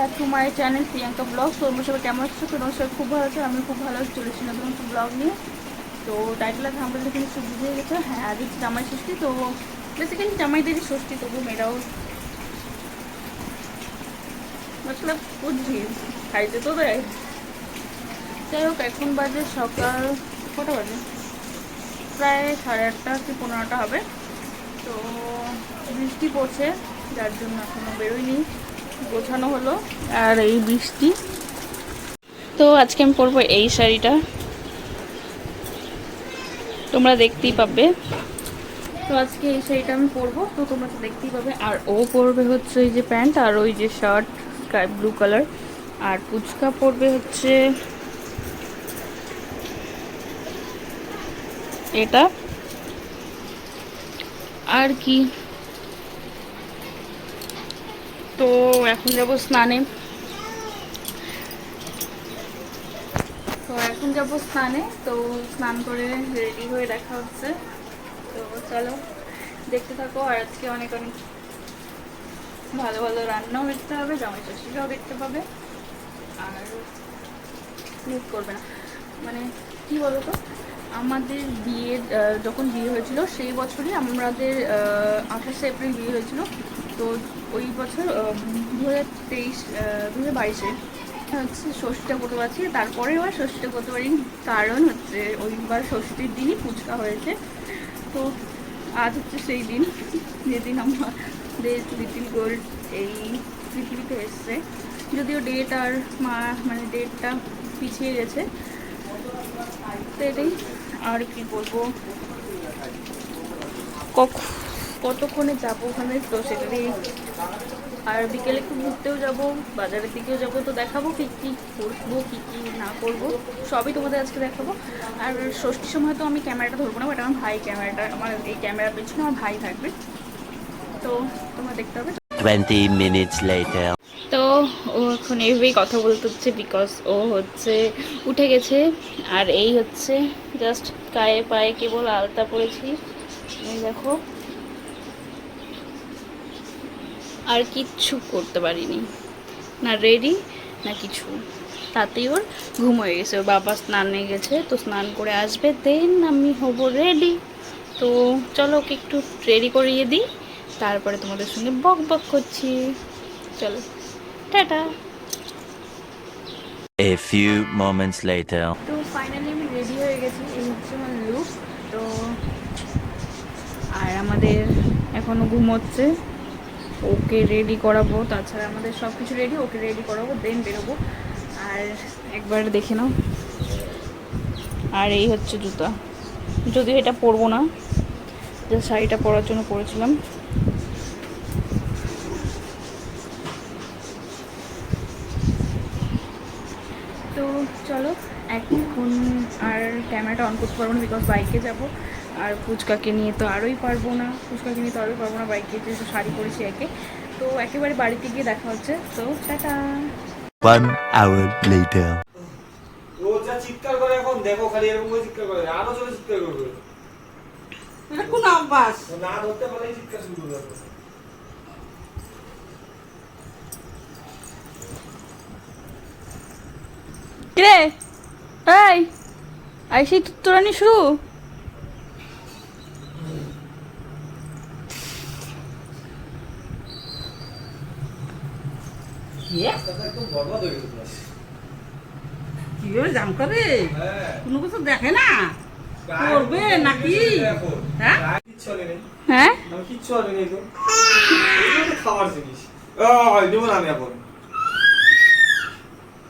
Back to my channel Priyanka blog তোমরা সবাই কেমন আছো? তোমরা সবাই খুব ভালো আছো আমি খুব ভালো আছি চলেছি নতুন একটা ব্লগ নিয়ে। তো টাইটেল আর দেখে নিশ্চয়ই বুঝে গেছে। হ্যাঁ আজ হচ্ছে জামাই ষষ্ঠী, তো বেসিক্যালি জামাইদেরই ষষ্ঠী, তবু মেয়েরাও মতলব বুঝছি খাইতে তো দেয় যাই হোক, এখন বাজে সকাল কটা বাজে? প্রায় সাড়ে আটটা কি পনেরোটা হবে। তো বৃষ্টি পড়ছে, যার জন্য এখনও বেরোয়নি গোছানো হলো আর এই বৃষ্টি। তো আজকে আমি পরবো এই শাড়িটা। তোমরা দেখতেই পাবে। তো আজকে এই শাড়িটা আমি পরবো তো তোমরা তো দেখতেই পাবে। আর ও পরবে হচ্ছে এই যে প্যান্ট আর ওই যে শার্ট স্কাই ব্লু কালার। আর পুচকা পরবে হচ্ছে এটা। আর কি? তো এখন যাব স্নানে। তো এখন যাব স্নানে তো স্নান করে রেডি হয়ে দেখা হচ্ছে। তো চলো দেখতে থাকো। আর আজকে অনেক অনেক ভালো ভালো রান্নাও দেখতে হবে জামাই ষষ্ঠীটাও দেখতে পাবে। আর মিস করবে না। মানে কি বলতো আমাদের আহ, যখন বিয়ে হয়েছিল সেই বছরই আমাদের আঠাশে এপ্রিল বিয়ে হয়েছিল। তো ওই বছর দু হাজার তেইশ দু হাজার বাইশে হচ্ছে ষষ্ঠীটা করতে পারছি তারপরে আবার ষষ্ঠীটা করতে পারিনি কারণ হচ্ছে ওইবার ষষ্ঠীর দিনই ফুচকা হয়েছে। তো আজ হচ্ছে সেই দিন, যেদিন আমাদের লিটিল গোল্ড এই পৃথিবীতে এসছে। যদিও ডেট আর মা মানে ডেটটা পিছিয়ে গেছে। তো এটাই, আর কি বলব? কখ কতক্ষণে যাব ওখানে? তো সেটারই আর বিকেলে একটু ঘুরতেও যাব বাজারের দিকেও যাব তো দেখাবো কী কী করব কী কী না করব সবই তোমাদের আজকে দেখাবো। আর ষষ্ঠীর সময় তো আমি ক্যামেরাটা ধরবো না বাট আমার ভাই ক্যামেরাটা আমার এই ক্যামেরার পেছনে আমার ভাই থাকবে। তো তোমার দেখতে হবে 20 minutes later. তো ও এখন এইভাবেই কথা বলতে হচ্ছে বিকজ ও হচ্ছে উঠে গেছে আর এই হচ্ছে জাস্ট গায়ে পায়ে কেবল আলতা পড়েছি দেখো। আর কিচ্ছু করতে পারিনি। না রেডি না কিছু। তাতেই ওর ঘুম হয়ে গেছে। ওর বাবা স্নানে গেছে তো স্নান করে আসবে দেন আমি হব রেডি তো চলো ওকে একটু রেডি করিয়ে দিই। তারপরে তোমাদের সঙ্গে বক বক করছি। চলো tata. A few moments later. তো ফাইনালি আমি রেডি হয়ে গেছি এই হচ্ছে আমার লুক তো আর আমাদের এখনও ঘুমোচ্ছে। ওকে রেডি করাবো, তাছাড়া আমাদের সব কিছু রেডি ওকে রেডি করাবো দেন বেরোবো। আর একবার দেখে নাও। আর এই হচ্ছে জুতা। যদিও এটা পরবো না, যে শাড়িটা পরার জন্য পরেছিলাম। তো চলো, এখন আর ক্যামেরাটা অন করতে পারব না বিকজ বাইকে যাব। আর ফুচকাকে নিয়ে তো আরোই পারব না। ফুচকাকে নিয়ে তো আরোই পারব না বাইকে যেহেতু শাড়ি পরেছি একে। তো একেবারে বাড়িতে গিয়ে দেখা হচ্ছে। তো টাটা। One hour later. ও যা চিৎকার করে এখন দেখো খালি এরকম করে চিৎকার করে। আরও জোরে চিৎকার করবে। এটা কোন অভ্যাস না ধরতে পারলেই চিৎকার শুরু করবে কিরে? এই আইসি তোরানি শুরু রাস্তাটা একদম বরবাদ হয়ে গেছে কীভাবে জাম করে হ্যাঁ। কোনো কিছু দেখে না? করবে নাকি? হ্যাঁ? হ্যাঁ? কিচ্ছু হবে হ্যাঁ তো। খাবার জিনিস। ও না আমি এখন।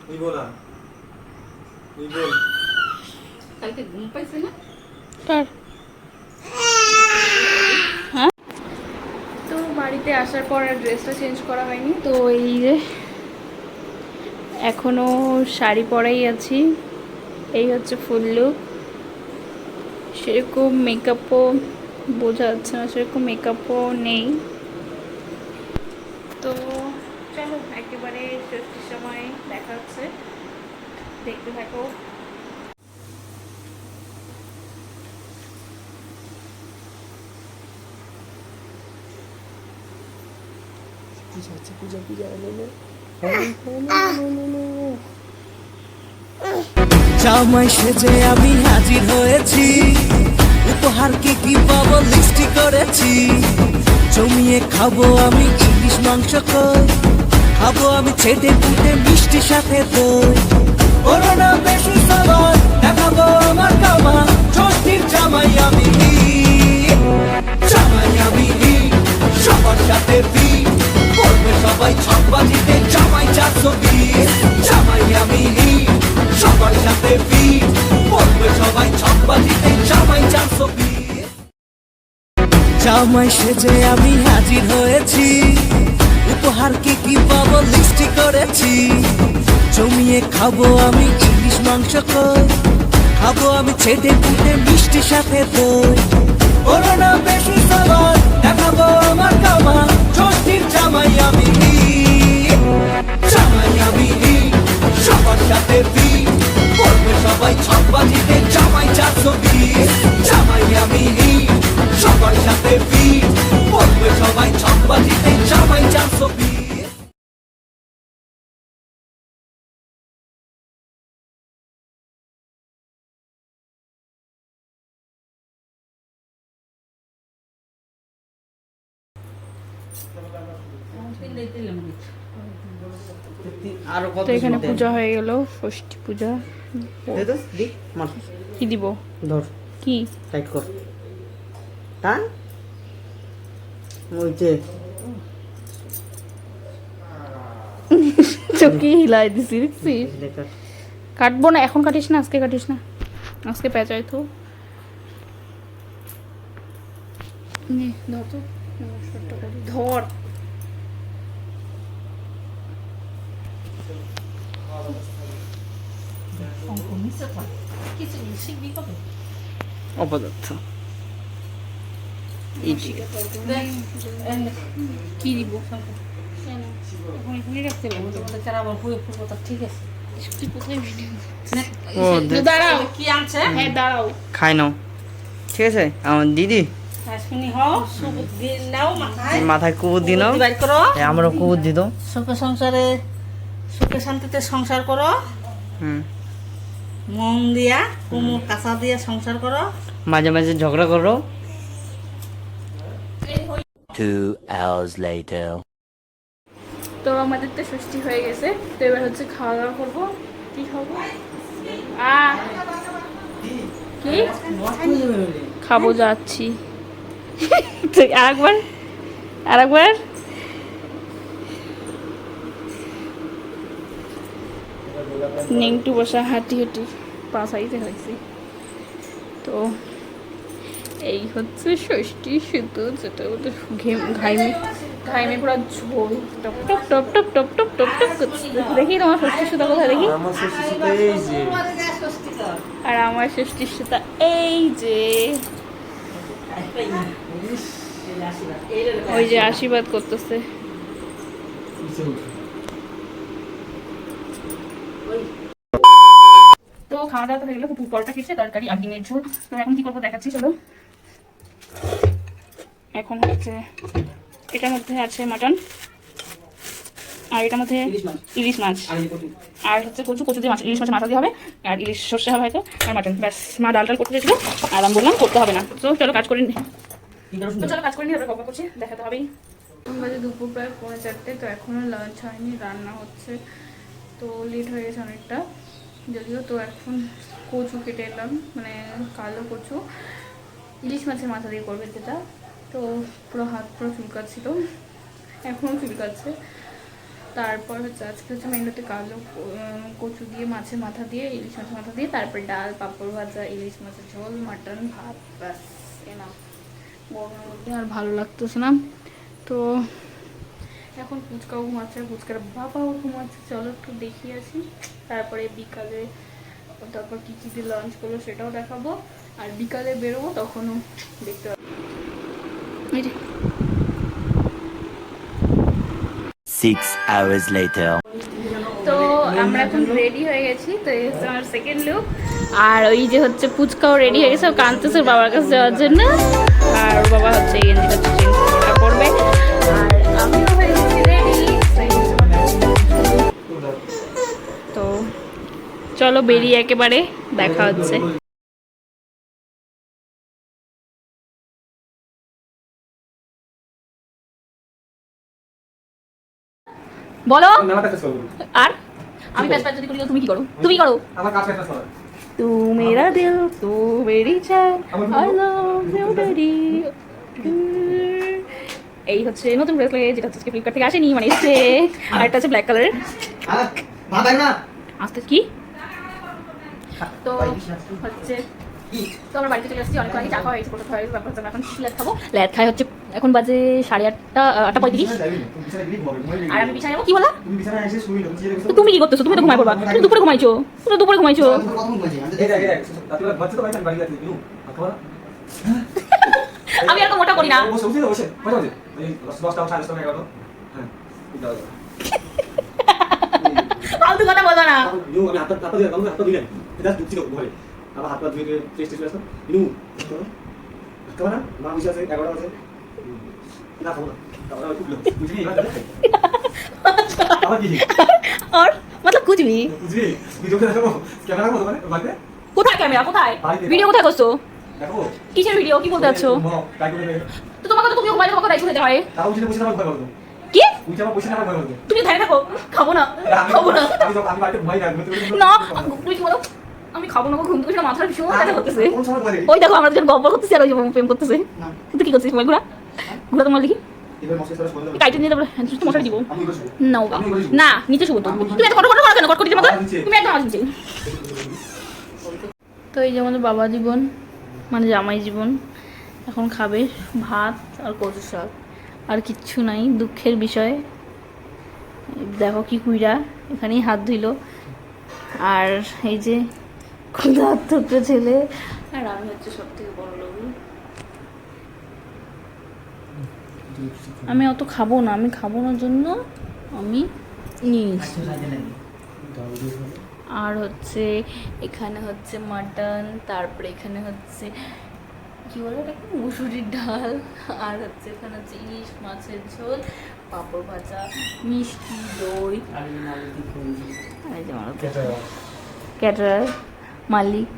নিবো না। নিবো। কালকে ঘুম পাইছে না? হ্যাঁ? তো বাড়িতে আসার পর আর ড্রেসটা চেঞ্জ করা হয়নি। তো এই যে এখনও শাড়ি পরাই আছি। এই হচ্ছে ফুল লুক সেরকম মেকআপও বোঝা যাচ্ছে না, সেরকম মেকআপও নেই। তো চলো একেবারে ষষ্ঠীর সময় দেখা হচ্ছে দেখতে থাকো। পূজা পূজা পূজা জামাই সেজে আমি হাজির হয়েছি। উপহার কি পাবো, লিস্টি করেছি। জমিয়ে খাব আমি ইলিশ মাংস কই খাব আমি ছেটে পুটে মিষ্টি সাথে দই। করোনা বেশি সাবার দেখাবো আমার কামা ষষ্ঠীর জামাই জামাই সেজে আমি হাজির হয়েছি। উপহার কি কি পাবো? লিস্টি করেছি। জমিয়ে খাব আমি ইলিশ মাংস খাব আমি ছেটে পুটে মিষ্টি সাথে দই। না বেশি সাবার দেখাবো আমার তো এখানে পূজা হয়ে গেল ষষ্ঠী পূজা। কি দিব? ধর। কি? টাইট কর। টান। ওই যে। চোখে হিলাই দিছি দেখছিস? কাটবো না এখন কাটিস না আজকে কাটিস না। আজকে পেঁচাই তো। ধর তো। নমস্কারটা করি। ধর অপদার্থ কি দিব এখন এখানে রাখতে হবে ঠিক আছে তুই কোথায় ভিডিও ও দে- দাঁড়াও কি দাঁড়াও খাই নাও। ঠিক আছে? আমার দিদি। মাথায় কুবুর দিন আমরা কুবুর দিত সুখে সংসারে সুখে শান্তিতে সংসার করো। হুম। মন দিয়া কুমুর কাঁচা দিয়ে সংসার করো। মাঝে মাঝে ঝগড়া করো। Two hours later. তো আমাদের তো ষষ্ঠী হয়ে গেছে। তো এবার হচ্ছে খাওয়া দাওয়া করব। কি খাব? আ কি? খাব যাচ্ছি। আরেকবার আরেকবার। নেংটু বসা হাঁটি হাঁটি পাশাইতে হয়েছে। তো এই হচ্ছে ষষ্ঠী শুধু যেটা ওদের ঘেম ঘাইমে ঘাইমে পুরো ঝোল। টপ টপ টপ টপ টপ টপ টপ টপ করছে। দেখি তোমার ষষ্ঠী সুতা কোথায় দেখি। আর আমার ষষ্ঠী সুতা এই যে। ওই যে আশীর্বাদ করতেছে। খাওয়া দাওয়া হয়ে গেলো তো পরোটা খেয়েছে তরকারি আর ডিমের ঝোল। তো এখন কি করব দেখাচ্ছি চলো। এখন হচ্ছে এটার মধ্যে আছে মাটন আর এটার মধ্যে ইলিশ মাছ। আর হচ্ছে কচু কচু দিয়ে মাছ ইলিশ মাছের মাথা দিয়ে হবে আর ইলিশ সর্ষে হবে হয়তো আর মাটন ব্যাস মা ডাল ডাল করতে চেয়েছিল আর আমি বললাম করতে হবে না। তো চলো কাজ করে নি। তো চলো কাজ করে নি তারপরে করছি দেখাতে হবেই। এখন বাজে দুপুর প্রায় পৌনে চারটে তো এখনও লাঞ্চ হয়নি রান্না হচ্ছে। তো লেট হয়ে গেছে অনেকটা। যদিও তো এখন কচু কেটে এলাম মানে কালো কচু। ইলিশ মাছের মাথা দিয়ে করবে যেটা। তো পুরো হাত পুরো চুলকাচ্ছিল। এখনও চুলকাচ্ছে। তারপর হচ্ছে আজকে হচ্ছে মেনুতে কালো কচু দিয়ে, মাছের মাথা দিয়ে, ইলিশ মাছের মাথা দিয়ে, তারপর ডাল, পাঁপড় ভাজা, ইলিশ মাছের ঝোল, মাটন, ভাত, ব্যাস এনা গরমের মধ্যে আর ভালো লাগতেছে না। তো এখন ফুচকাও ঘুমাচ্ছে, ফুচকার বাবাও ঘুমাচ্ছে। চলো একটু দেখিয়ে আসি। তারপরে বিকালে তারপর কী কী দিয়ে লঞ্চ করল সেটাও দেখাবো। আর বিকালে বেরোবো তখনও দেখতে পাবো। Six hours later. তো আমরা এখন রেডি হয়ে গেছি তো এই হচ্ছে আমার সেকেন্ড লুক আর ওই যে হচ্ছে ফুচকাও রেডি হয়ে গেছে কাঁদতেছে বাবার কাছে যাওয়ার জন্য। আর বাবা হচ্ছে এই গেঞ্জিটা চেঞ্জ করবে। আর আমিও চলো বেরিয়ে একেবারে দেখা হচ্ছে বলো মেলাটা শেষ করবো আর আমি প্যাচ প্যাচ যদি করি তুমি কি করো তুমি করো আমার কাজ শেষ করা तू मेरा दिल तू मेरी जान I love you daddy এই হচ্ছে নতুন ব্রেসলেট যেটা হচ্ছে ফ্লিপকার্ট থেকে আসেনি মানে এসছে আর একটা হচ্ছে ব্ল্যাক কালারের আস্তে কি তো হচ্ছে তো আমরা বাড়িতে চলে আসছি অনেক আগে চা খাওয়া হয়েছে কোথাও হয়েছে হচ্ছে এখন ল্যাদ খাব। ল্যাদ খাই হচ্ছে এখন বাজে সাড়ে আটটা আটটা পঁয়ত্রিশ। আর আমি বিছানায় কি বলা? তো তুমি কি করতেছো? তুমি তো ঘুমাই পড়বা। তুমি দুপুরে ঘুমাইছো। তুমি দুপুরে ঘুমাইছো। আমি এরকম মোটা করি না। ফালতু কথা বলো না। ইনু আমি হাতটা হাতটা দিয়ে হাতটা দিলেন এটা ঢুকছিল ঘরে আবার হাত পা ধুয়ে ফ্রেশ ট্রেশ আসতাম ইনু খাওয়া না মা বসে আছে এগারোটা বাজে না খাবো না তারপরে আমি উঠলো বুঝলি এবার খাই আবার কি और मतलब कुछ भी বুঝলি ভিডিও করে দেখাবো ক্যামেরা রাখবো দোকানে বাড়িতে কোথায় ক্যামেরা কোথায় বাড়িতে। ভিডিও কোথায় করছো দেখাবো কিসের ভিডিও কি বলতে চাচ্ছো তাই করে দেবে তো তোমাকে তো তুমি ঘুমাই তোমাকে দায়িত্ব দিতে হয় তাও উঠে বসে আমার ভয় করতো কি উঠে আমার বসে আমার ভয় করতো তুমি ধারে থাকো খাবো না আমি খাবো না আমি যখন আমি বাড়িতে ঘুমাই না ঘুমোতে ঘুমোতে না তুমি কি বলো আমি খাব না ঘুম থেকে মাথার ভীষণ ব্যথা করতেছে। ওই দেখো আমরা দুজন গল্প করতেছি আর ওই প্রেম করতেছে। তুই কি করছিস মোবাইল ঘোরা ঘোরা তোমার তারপরে হ্যাঁ, মশারি দিব। না বাবা। না নিচে শুবো তো। তুমি এত কট কট করো কেন? কট করে তুমি একদম আমার তো এই যে আমাদের বাবা জীবন মানে জামাই জীবন এখন খাবে ভাত আর কচু শাক। আর কিচ্ছু নাই দুঃখের বিষয়। দেখো কি কুইরা এখানেই হাত ধুইল। আর এই যে ক্ষুধার্ত ছেলে। আর আমি হচ্ছে সব থেকে বড় লোক আমি অত খাব না আমি খাব না জন্য আমি নিয়েছি আর হচ্ছে এখানে হচ্ছে মাটন তারপরে এখানে হচ্ছে কি বলে ওটাকে? মুসুরির ডাল আর হচ্ছে এখানে হচ্ছে ইলিশ মাছের ঝোল পাঁপড় ভাজা মিষ্টি দই। আর মালিক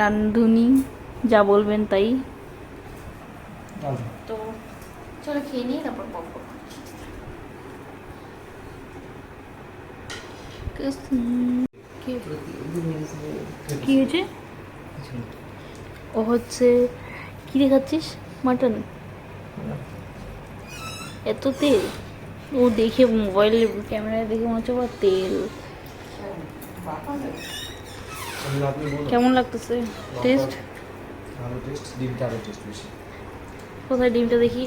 রান্ধুনি যা বলবেন তাই। তো চলো খেয়ে নিই তারপর কি? কি হয়েছে? ও হচ্ছে কি দেখাচ্ছিস? মাটন? এত তেল? ও দেখে মোবাইলে ক্যামেরায় দেখে মনে হচ্ছে আবার তেল। কেমন লাগতেছে? টেস্ট কোথায় ডিমটা দেখি?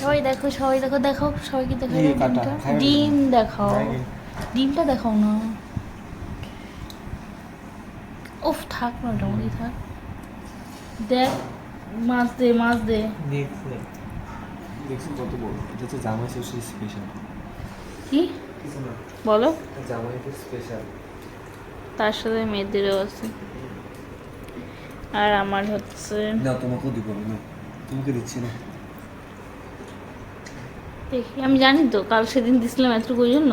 সবাই দেখো সবাই দেখো দেখো সবাইকে দেখো ডিমটা। ডিম দেখাও। ডিমটা দেখাও না। উফ থাক না মোটামুটি থাক। দেখ মাছ দে মাছ দে। দেখছি কত বড়? এটা হচ্ছে জামাই স্পেশাল কি? বলো। জামাই স্পেশাল তার সাথে মেয়েদেরও আছে। আর আমার হচ্ছে না তোমাকেও দিব না। তোমাকে দিচ্ছি না। দেখি আমি জানি তো কাল সেদিন দিছিলাম এতটুকু জন্য।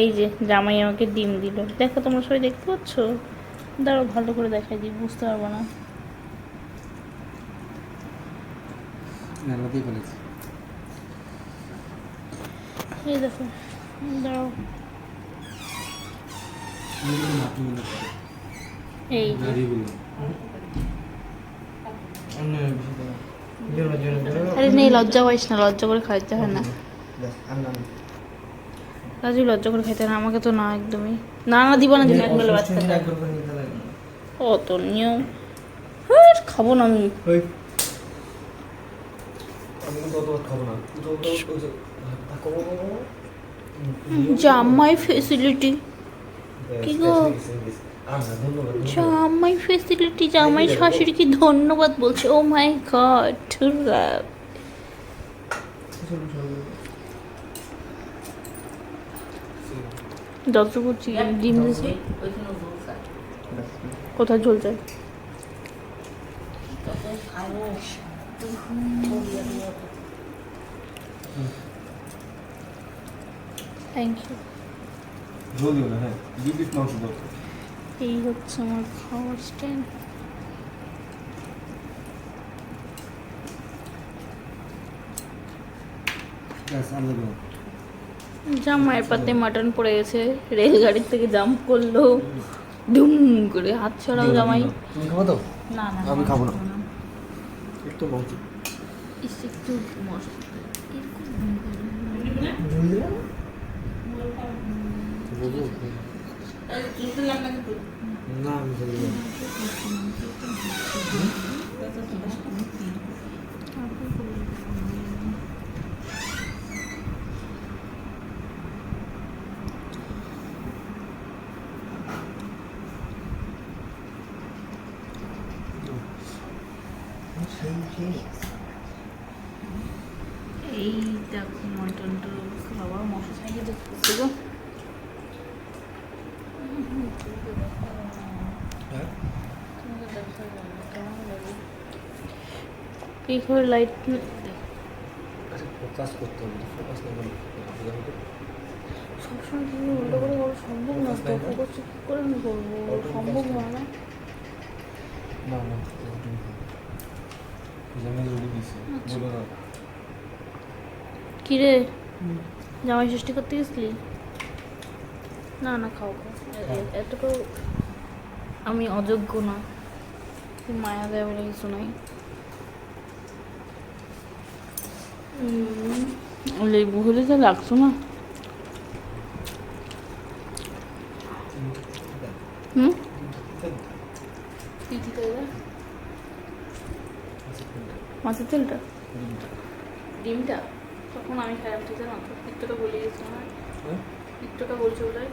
এই যে জামাই আমাকে ডিম দিল। দেখো তোমরা সবাই দেখতে পাচ্ছ? দাঁড়াও ভালো করে দেখাই দিই বুঝতে পারব না। এই দেখো দাঁড়াও। এই। আরে নেই লজ্জা পাইস না লজ্জা করে খাইতে হয় না। রাজু লজ্জা করে খাইতে না আমাকে তো না একদমই। না না দিব না দিন এক বেলা বাচ্চা। অত নিয়ম। হ্যাঁ, খাব না আমি। জামাই ফেসিলিটি কি গো? জামাই ফেসিলিটি জামাই শাশুড়িকে ধন্যবাদ বলছে। ও মাই গড যতটুকু চি- ডিম দিয়েছে। কোথায় ঝোল যায় থ্যাংক ইউ দিও না হ্যাঁ ডিপ মাংস দাও এই হচ্ছে আমার খাওয়ার স্টাইল জামাইয়ের পাতে মাটন পড়ে গেছে রেলগাড়ির থেকে জাম্প করল ধুম করে হাত ছড়াও জামাই। তুমি খাব তো? না না আমি খাব না। একটু ইস, একটু মশলা না আমি খাব না। এই দেখো মটনটা খাওয়া মশলা খাইয়ে দেখতেছি গো হ্যাঁ? কি করে লাইট আচ্ছা, focus করতে হবে, focus না করলে সবসময় তুমি উল্টো করে বলো? সম্ভব না তো ফোকাস কি করে আমি করব। সম্ভব হয় না। না। কিরে? জামাই ষষ্ঠী করতে গেছিলি? না না খাও খাও। এ- এ- এতটাও আমি অযোগ্য না। মায়া দেয় বলে কিছু নাই। লেবু হলে তো লাগছো না। হুম? মাছের তেলটা? ডিমটা? তখন আমি খাইলাম ঠিক না একটুটা বলে গেছিলাম না হ্যাঁ? একটুটা বলছে পারে?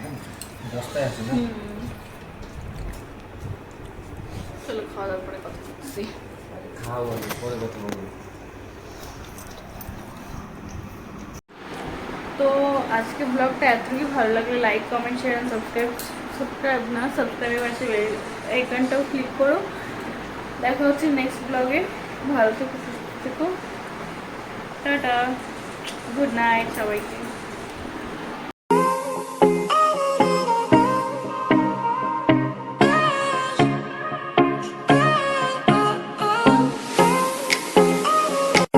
হ্যাঁ, দশটায় আছে না? চলো খাওয়া দাওয়ার পরে কথা বলছি খাও আগে, পরে কথা বলব। তো আজকে ব্লগটা এতটুকু ভালো লাগলে like comment share and subscribe subscribe না সাবস্ক্রাইবের পাশে আইকনটাও ক্লিক করো। দেখা হচ্ছে নেক্সট ব্লগে ভালো থেকো সুস্থ থেকো। টাটা। গুড নাইট সবাইকে।